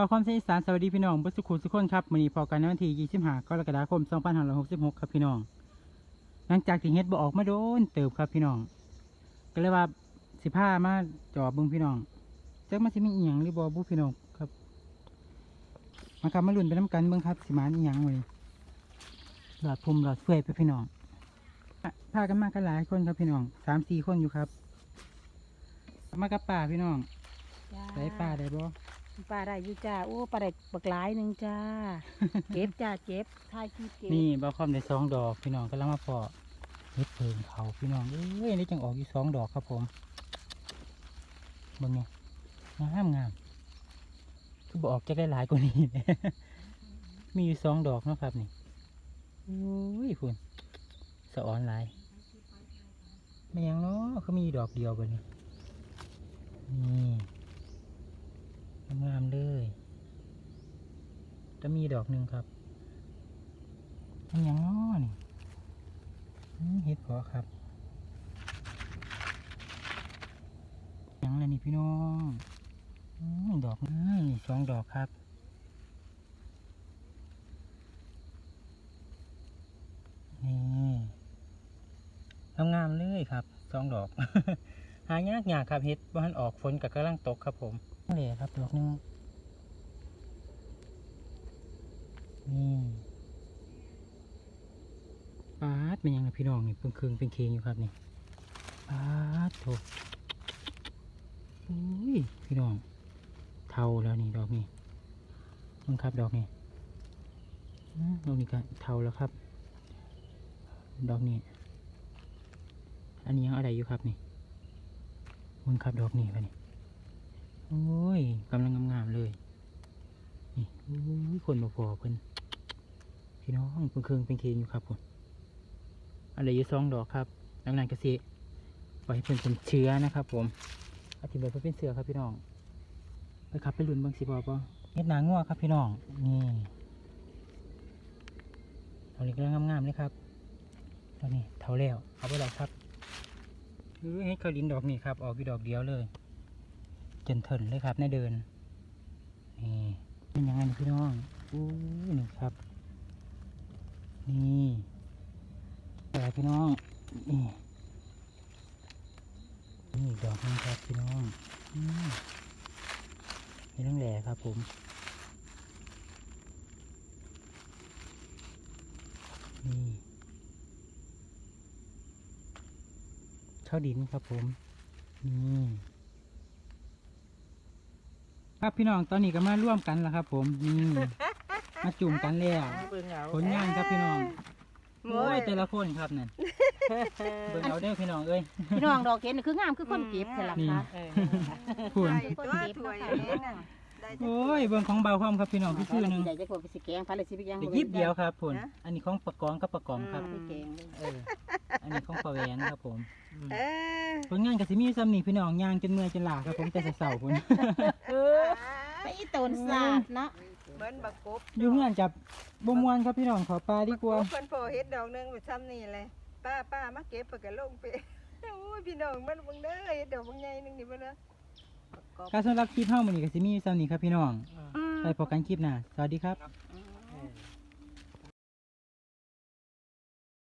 บ่าวความเสียสานสวัสดีพี่น้องบุสุขุสุขคนครับมือนี้พอกันในวันที่25กรกฎาคม2566 ครับพี่น้อง หลังจากที่เฮ็ดบ่ออกมาโดนเติบครับพี่น้อง ก็เลยว่าสิพามาจอบเบิ่งพี่น้องจักมันสิมีอีหยังหรือบ่บุพี่น้องครับ มาครับมาลุ้นไปน้ำกันเบิ่งครับสิมาอีหยังมื้อนี้หลอดพุ่มหลอดเฟื่อยไปพี่น้องอะพากันมากันหลายคนครับพี่น้องสามสี่คนอยู่ครับ มากับป่าพี่น้อง จ้าได้ป่าได้บ่ปลาได้อยู่จ้าโอ้ปลาได้บักหลายหนึ่งจ้า เก็บจ้าเก็บทายคีบเก็บนี่บ่าวคอมได้สองดอกพี่น้องกำลังมาเพาะเฮ็ดเพิงเขาพี่น้องเอ้ยอันนี่จังออกอยู่สองดอกครับผมเบิ่งไงงามงามคือบอกจะได้หลายกว่านี้ มีอยู่สองดอกเนาะครับนี่โอ้ยคุณสะออนหลายไม่ยังเนาะเขามีดอกเดียวเบดนี้นี่งามๆเลยะมีดอกหนึ่งครับอันยังน้อนี่เห็ดพอครับยังอะไรนี่พี่น้องดอกนี่สองดอกครับนี่งามๆเลยครับสองดอก หายากยากครับเห็ดบ้านออกฝนกับกำลังตกครับผมนี่ครับดอกหนึง นี่ปาดเป็นยังไงพี่น้องนี่เป็นคืงเป็นเคงอยู่ครับนี่ปาดโถอุ้ยพี่น้อง เท่าแล้วนี่ดอกนี่มึงครับดอกนี่ดอกนี้ก็เท่าแล้วครับ ดอกนี้ อันนี้ยังอะไรอยู่ครับนี่มึงครับดอกนี่ไปนี่โอ้ยกำลังงามๆเลย นี่โอ้ยคนมาพอเพิ่น พี่น้องเป็นเครืองเป็นเคงอยู่ครับผมอะไรยู่สองดอกครับน้ำนานกสิปล่อยให้เพิ่นเป็นเชื้อนะครับ ผมอธิบายเพื่อเป็นเสือครับพี่น้องไปขับไปลุนบางสิบอปะเฮ็ดหนางงัวครับพี่น้องนี่เอาเล็กแล้วงามๆเลยครับตอนนี้เท่าแล้วเอาไปแล้วครับเฮ้ยเฮ็ดเขาดินดอกนี่ครับ ออกอยู่ดอกเดียวเลย จนเถินเลยครับในเดินนี่เป็นยังไงพี่น้องอู้นี่ครับ นี่ อะไร พี่น้อง นี่นี่อีกดอกหนึงครับพี่น้องอืมมีเรื่องแหล่ครับผมนี่ข้าวดินครับผมนี่ครับพี่น้องตอนนี้ก็มาร่วมกันแล้วครับ ผมนี่มาจุ่มกันแล้วผลงานครับพี่น้อง โอ้ยแต่ละคนครับนั่นเบิ่งเอาเด้อพี่น้องเอ้ยพี่น้องดอกเก็บนี่คืองามคือคนเก็บใช่หรอนี่คะคุณคนเก็บถ้วยเนาะอันนี้น่ะได้โอ้ยเบิ่งของเบาความครับพี่น้องพี่ชื่อหนึงใหญ่จะกดไปสิแกงพันเลยสิไปแกงเด็กยิบเดียวครับพุ่นอันนี้ของประกองกับประกองครับไปแกงเลยเอออันนี้ของประแวนครับผมอืมเออผลงานก็สิมีซ้ำนี่พี่น้องย่างจนเมื่อยจนลาครับผมแต่เสาๆพุ่นเออไปอีตนสาดเนาะ เหมือนบักกบอยู่เงื่อนจับบ่ม่วนครับพี่น้องขอปลาดีกว่าบักบเพิ่นโผล่เฮ็ดดอกหนึงแบบซ้ำนี่เลยป้าป้ามาเก็บเพิ่นก็ลงไปโอ้ยพี่น้องมันเบิ่งเด้อเฮ็ดดอกบางใหญ่หนึงนี่เบิ่งเด้อบักกบ การสำหรับคลิปเฮามื้อนี้ก็สิมีซ้ำนี่ครับพี่น้องไปพบกันคลิปหน้าสวัสดีครับอืม